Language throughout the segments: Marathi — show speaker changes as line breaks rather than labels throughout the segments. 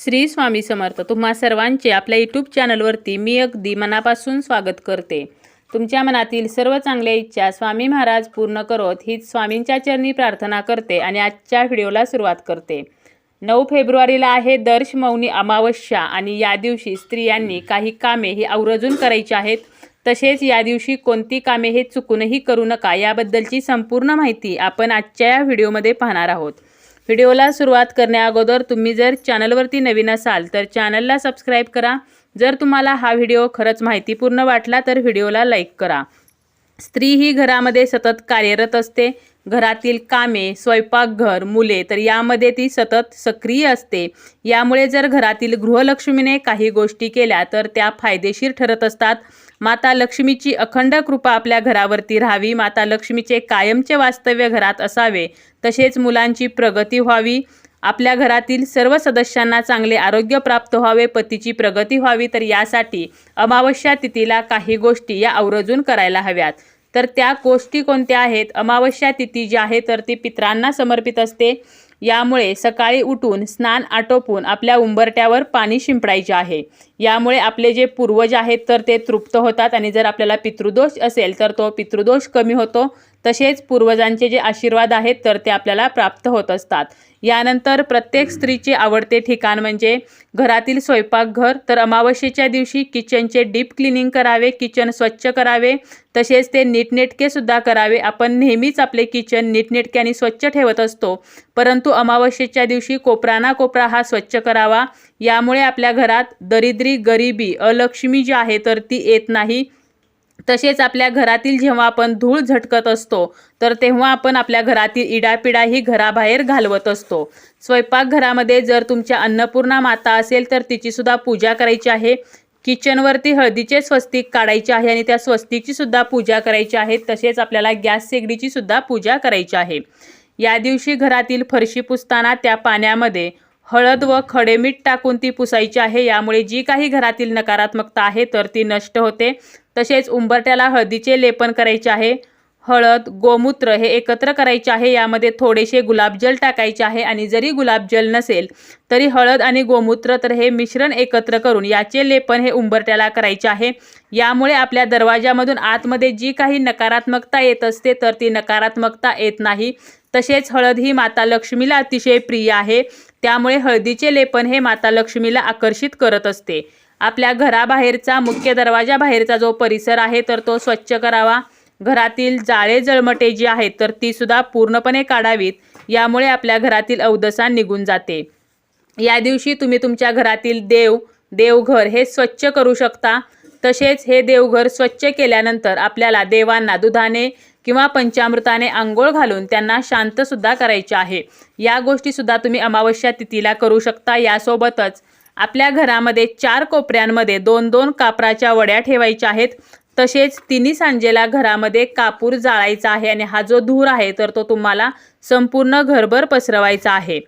श्री स्वामी समर्थ तुम्हा सर्वांचे आपल्या यूट्यूब चॅनलवरती मी अगदी मनापासून स्वागत करते. तुमच्या मनातील सर्व चांगल्या इच्छा स्वामी महाराज पूर्ण करत हीच स्वामींच्या चरणी प्रार्थना करते आणि आजच्या व्हिडिओला सुरुवात करते. नऊ फेब्रुवारीला आहे दर्श मौनी अमावस्या आणि या दिवशी स्त्रियांनी काही कामे ही आवर्जून करायची आहेत. तसेच या दिवशी कोणती कामे हे चुकूनही करू नका याबद्दलची संपूर्ण माहिती आपण आजच्या या व्हिडिओमध्ये पाहणार आहोत. व्हिडिओला सुरुवात करण्याअगोदर तुम्ही जर चॅनलवरती नवीन असाल तर चॅनलला सबस्क्राईब करा. जर तुम्हाला हा व्हिडिओ खरंच माहितीपूर्ण वाटला तर व्हिडिओला लाईक करा. स्त्री ही घरामध्ये सतत कार्यरत असते. घरातील कामे स्वयंपाकघर मुले तर यामध्ये ती सतत सक्रिय असते. यामुळे जर घरातील गृहलक्ष्मीने काही गोष्टी केल्या तर त्या फायदेशीर ठरत असतात. माता लक्ष्मीची अखंड कृपा आपल्या घरावरती राहावी. माता लक्ष्मीचे कायमचे वास्तव्य घरात असावे. तसेच मुलांची प्रगती व्हावी. आपल्या घरातील सर्व सदस्यांना चांगले आरोग्य प्राप्त व्हावे. पतीची प्रगती व्हावी. तर यासाठी अमावस्या तिथीला काही गोष्टी या आवर्जून करायला हव्यात. तर त्या गोष्टी कोणत्या आहेत? अमावस्या तिथी जी आहे तर ती पित्रांना समर्पित असते. यामुळे सकाळी उठून स्नान आटोपून आपल्या उंबरट्यावर पाणी शिंपडायचे आहे. यामुळे आपले जे पूर्वज आहेत तर ते तृप्त होतात आणि जर आपल्याला पितृदोष असेल तर तो पितृदोष कमी होतो. तसेच पूर्वजांचे जे आशीर्वाद आहेत तर ते आपल्याला प्राप्त होत असतात. यानंतर प्रत्येक स्त्रीचे आवडते ठिकाण म्हणजे घरातील स्वयंपाकघर. तर अमावस्येच्या दिवशी किचनचे डीप क्लिनिंग करावे किचन स्वच्छ करावे. तसेच ते नीटनेटके सुद्धा करावे. आपण नेहमीच आपले किचन नीटनेटक्याने स्वच्छ ठेवत असतो. परंतु अमावस्येच्या दिवशी कोपरा ना कोपरा हा स्वच्छ करावा. यामुळे आपल्या घरात दरिद्री गरिबी अलक्ष्मी जी आहे तर ती येत नाही. तसेच आपल्या घरातील जेव्हा आपण धूळ झटकत असतो तर तेव्हा आपण आपल्या घरातील इडापिडा ही घराबाहेर घालवत असतो. स्वयंपाकघरामध्ये जर तुमच्या अन्नपूर्णा माता असेल तर तिचीसुद्धा पूजा करायची आहे. किचनवरती हळदीचे स्वस्तिक काढायचे आहे आणि त्या स्वस्तिकची सुद्धा पूजा करायची आहे. तसेच आपल्याला गॅस शेगडीची सुद्धा पूजा करायची आहे. या दिवशी घरातील फरशी पुसताना त्या पाण्यामध्ये हळद व खडे मीठ टाकून ती पुसायची आहे. यामुळे जी काही घरातील नकारात्मकता आहे तर ती नष्ट होते. तसेच उंबरट्याला हळदीचे लेपन करायचे आहे. हळद गोमूत्र हे एकत्र करायचे आहे. यामध्ये थोडेसे गुलाबजल टाकायचे आहे आणि जरी गुलाबजल नसेल तरी हळद आणि गोमूत्र तर हे मिश्रण एकत्र करून याचे लेपन हे उंबरट्याला करायचे आहे. यामुळे आपल्या दरवाजामधून आतमध्ये जी काही नकारात्मकता येत असते तर ती नकारात्मकता येत नाही. तसेच हळद ही माता लक्ष्मीला अतिशय प्रिय आहे. त्यामुळे हळदीचे लेपन हे माता लक्ष्मीला आकर्षित करत असते. आपल्या घराबाहेरचा मुख्य दरवाजाबाहेरचा जो परिसर आहे तर तो स्वच्छ करावा. घरातील जाळे जळमटे जी आहेत तर ती सुद्धा पूर्णपणे काढावीत. यामुळे आपल्या घरातील अवदसा निघून जाते. या दिवशी तुम्ही तुमच्या घरातील देव देवघर हे स्वच्छ करू शकता. तसेच हे देवघर स्वच्छ केल्यानंतर आपल्याला देवांना दुधाने किंवा पंचामृताने आंघोळ घालून त्यांना शांतसुद्धा करायचे आहे. या गोष्टीसुद्धा तुम्ही अमावस्या तिथीला करू शकता. यासोबतच आपल्या घरामध्ये चार कोपऱ्यांमध्ये दोन दोन कापराच्या वड्या ठेवायच्या आहेत. तसेच तिन्ही सांजेला घरामध्ये कापूर जाळायचा आहे आणि हा जो धूर आहे तर तो तुम्हाला संपूर्ण घरभर पसरवायचा आहे.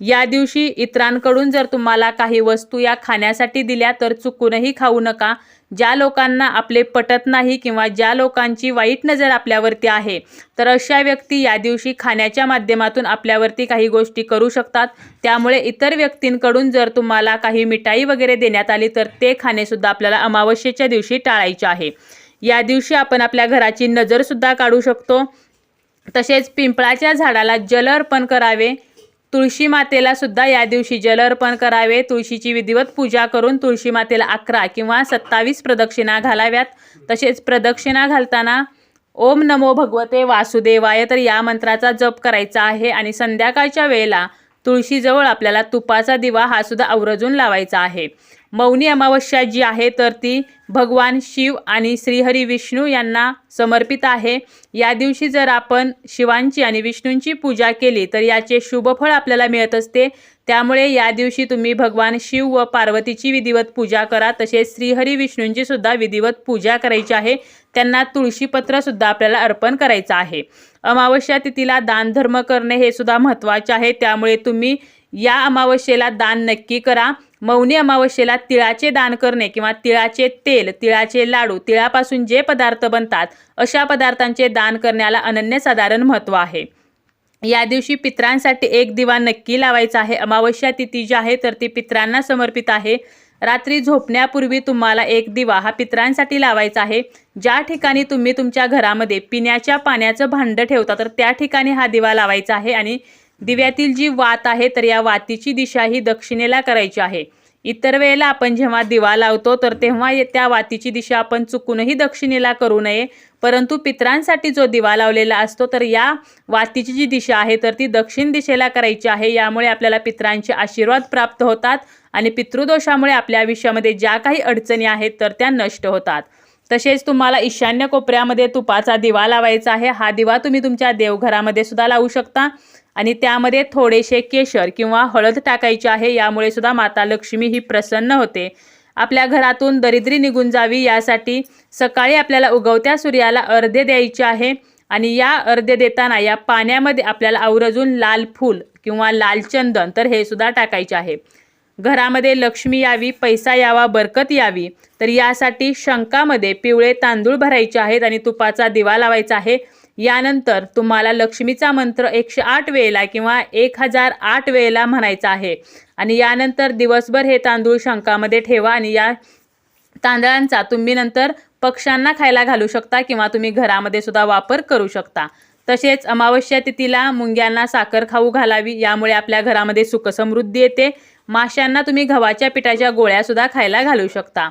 या दिवशी इतरांकडून जर तुम्हाला काही वस्तू या खाण्यासाठी दिल्या तर चुकूनही खाऊ नका. ज्या लोकांना आपले पटत नाही किंवा ज्या लोकांची वाईट नजर आपल्यावरती आहे तर अशा व्यक्ती या दिवशी खाण्याच्या माध्यमातून आपल्यावरती काही गोष्टी करू शकतात. त्यामुळे इतर व्यक्तींकडून जर तुम्हाला काही मिठाई वगैरे देण्यात आली तर ते खाणेसुद्धा आपल्याला अमावस्येच्या दिवशी टाळायचे आहे. या दिवशी आपण आपल्या घराची नजरसुद्धा काढू शकतो. तसेच पिंपळाच्या झाडाला जल अर्पण करावे. तुळशी मातेला सुद्धा या दिवशी जल अर्पण करावे. तुळशीची विधिवत पूजा करून तुळशी मातेला अकरा किंवा सत्तावीस प्रदक्षिणा घालाव्यात. तसेच प्रदक्षिणा घालताना ओम नमो भगवते वासुदेवाय तर या मंत्राचा जप करायचा आहे आणि संध्याकाळच्या वेळेला तुळशीजवळ आपल्याला तुपाचा दिवा हा सुद्धा आवर्जून लावायचा आहे. मौनी अमावस्या जी आहे तर ती भगवान शिव आणि श्रीहरी विष्णू यांना समर्पित आहे. या दिवशी जर आपण शिवांची आणि विष्णूंची पूजा केली तर याचे शुभफळ आपल्याला मिळत असते. त्यामुळे या दिवशी तुम्ही भगवान शिव व पार्वतीची विधिवत पूजा करा. तसेच श्रीहरी विष्णूंची सुद्धा विधिवत पूजा करायची आहे. त्यांना तुळशीपत्रसुद्धा आपल्याला अर्पण करायचं आहे. अमावस्या तिथीला दान धर्म करणे हे सुद्धा महत्त्वाचे आहे. त्यामुळे तुम्ही या अमावस्येला दान नक्की करा. मौनी अमावस्येला तिळाचे दान करणे किंवा तिळाचे तेल तिळाचे लाडू तिळापासून जे पदार्थ बनतात अशा पदार्थांचे दान करण्याला अनन्यसाधारण महत्त्व आहे. या दिवशी पित्रांसाठी एक दिवा नक्की लावायचा आहे. अमावस्या तिथी जी आहे तर ती पित्रांना समर्पित आहे. रात्री झोपण्यापूर्वी तुम्हाला एक दिवा हा पित्रांसाठी लावायचा आहे. ज्या ठिकाणी तुम्ही तुमच्या घरामध्ये पिण्याच्या पाण्याचं भांडं ठेवता तर त्या ठिकाणी हा दिवा लावायचा आहे आणि दिव्यातील जी वात आहे तर या वातीची दिशा ही दक्षिणेला करायची आहे. इतर वेळेला आपण जेव्हा दिवा लावतो तर तेव्हा त्या वातीची दिशा आपण चुकूनही दक्षिणेला करू नये. परंतु पित्रांसाठी जो दिवा लावलेला असतो तर या वातीची जी दिशा आहे तर ती दक्षिण दिशेला करायची आहे. यामुळे आपल्याला पित्रांचे आशीर्वाद प्राप्त होतात आणि पितृदोषामुळे आपल्या आयुष्यामध्ये ज्या काही अडचणी आहेत तर त्या नष्ट होतात. तसेच तुम्हाला ईशान्य कोपऱ्यामध्ये तुपाचा दिवा लावायचा आहे. हा दिवा तुम्ही तुमच्या देवघरामध्ये सुद्धा लावू शकता. आणि त्यामध्ये थोडेसे केशर किंवा हळद टाकायचे आहे यामुळे सुद्धा माता लक्ष्मी ही प्रसन्न होते. आपल्या घरातून दरिद्री निघून जावी यासाठी सकाळी आपल्याला उगवत्या सूर्याला अर्धे द्यायचे आहे आणि या अर्धे देताना या पाण्यामध्ये आपल्याला आवर्जून लाल फूल किंवा लाल चंदन तर हे सुद्धा टाकायचे आहे. घरामध्ये लक्ष्मी यावी पैसा यावा बरकत यावी तर यासाठी शंकामध्ये पिवळे तांदूळ भरायचे आहेत आणि तुपाचा दिवा लावायचा आहे. यानंतर तुम्हाला लक्ष्मीचा मंत्र एकशे आठ वेळेला किंवा एक हजार आठ वेळेला म्हणायचा आहे. आणि यानंतर दिवसभर हे तांदूळ शंकामध्ये ठेवा आणि या तांदळांचा तुम्ही नंतर पक्ष्यांना खायला घालू शकता किंवा तुम्ही घरामध्ये सुद्धा वापर करू शकता. तसेच अमावस्या तिथीला मुंग्यांना साखर खाऊ घालावी यामुळे आपल्या घरामध्ये सुखसमृद्धी येते. माशांना तुम्ही गव्हाच्या पिठाच्या गोळ्यासुद्धा खायला घालू शकता.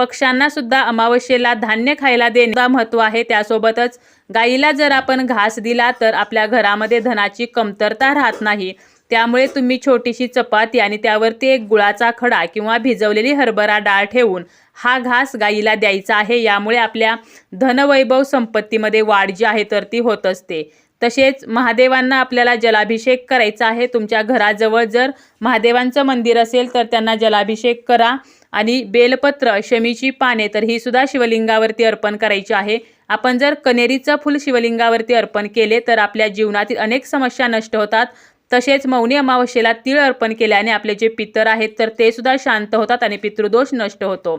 पक्ष्यांना सुद्धा अमावस्येला धान्य खायला देणे महत्त्व आहे. त्यासोबतच गाईला जर आपण घास दिला तर आपल्या घरामध्ये धनाची कमतरता राहत नाही. त्यामुळे तुम्ही छोटीशी चपाती आणि त्यावरती एक गुळाचा खडा किंवा भिजवलेली हरभरा डाळ ठेवून हा घास गाईला द्यायचा आहे. यामुळे आपल्या धनवैभव संपत्तीमध्ये वाढ जी आहे तर ती होत असते. तसेच महादेवांना आपल्याला जलाभिषेक करायचा आहे. तुमच्या घराजवळ जर महादेवांचं मंदिर असेल तर त्यांना जलाभिषेक करा आणि बेलपत्र शमीची पाने तर ही सुद्धा शिवलिंगावरती अर्पण करायची आहे. आपण जर कनेरीचं फूल शिवलिंगावरती अर्पण केले तर आपल्या जीवनातील अनेक समस्या नष्ट होतात. तसेच मौनी अमावस्येला तीळ अर्पण केल्याने आपले जे पितर आहेत तर ते सुद्धा शांत होतात आणि पितृदोष नष्ट होतो.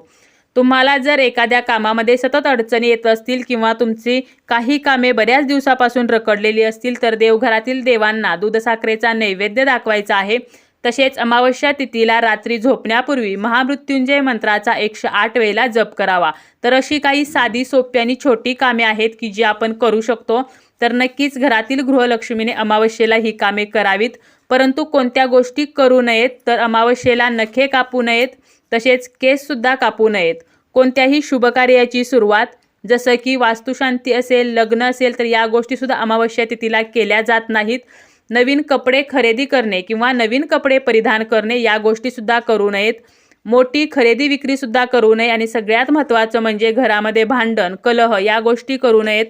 तुम्हाला जर एखाद्या कामामध्ये सतत अडचणी येत असतील किंवा तुमची काही कामे बऱ्याच दिवसापासून रखडलेली असतील तर देवघरातील देवांना दूधसाखरेचा नैवेद्य दाखवायचा आहे. तसेच अमावस्या तिथीला रात्री झोपण्यापूर्वी महामृत्युंजय मंत्राचा एकशे आठ वेळेला जप करावा. तर अशी काही साधी सोपी आणि छोटी कामे आहेत की जी आपण करू शकतो. तर नक्कीच घरातील गृहलक्ष्मीने अमावस्येला ही कामे करावीत. परंतु कोणत्या गोष्टी करू नयेत तर अमावस्येला नखे कापू नयेत. तसेच केससुद्धा कापू नयेत. कोणत्याही शुभकार्याची सुरुवात जसं की वास्तुशांती असेल लग्न असेल तर या गोष्टीसुद्धा अमावस्या तिथीला केल्या जात नाहीत. नवीन कपडे खरेदी करणे किंवा नवीन कपडे परिधान करणे या गोष्टीसुद्धा करू नयेत. मोठी खरेदी विक्रीसुद्धा करू नये आणि सगळ्यात महत्त्वाचं म्हणजे घरामध्ये भांडण कलह या गोष्टी करू नयेत.